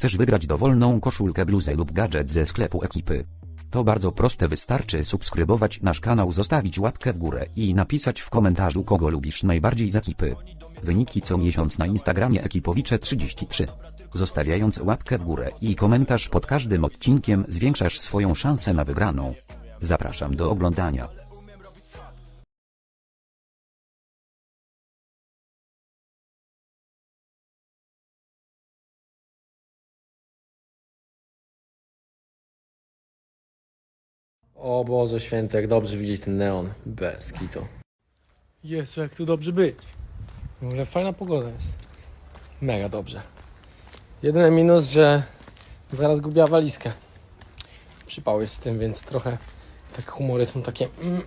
Chcesz wygrać dowolną koszulkę, bluzę lub gadżet ze sklepu ekipy? To bardzo proste, wystarczy subskrybować nasz kanał, zostawić łapkę w górę i napisać w komentarzu kogo lubisz najbardziej z ekipy. Wyniki co miesiąc na Instagramie ekipowicze33. Zostawiając łapkę w górę i komentarz pod każdym odcinkiem zwiększasz swoją szansę na wygraną. Zapraszam do oglądania. O Boże święty, jak dobrze widzieć ten neon. Bez kitu. Jezu, jak tu dobrze być. W ogóle fajna pogoda jest. Mega dobrze. Jedyny minus, że zaraz gubiła walizkę. Przypał jest z tym, więc trochę tak humory są takie... Mm,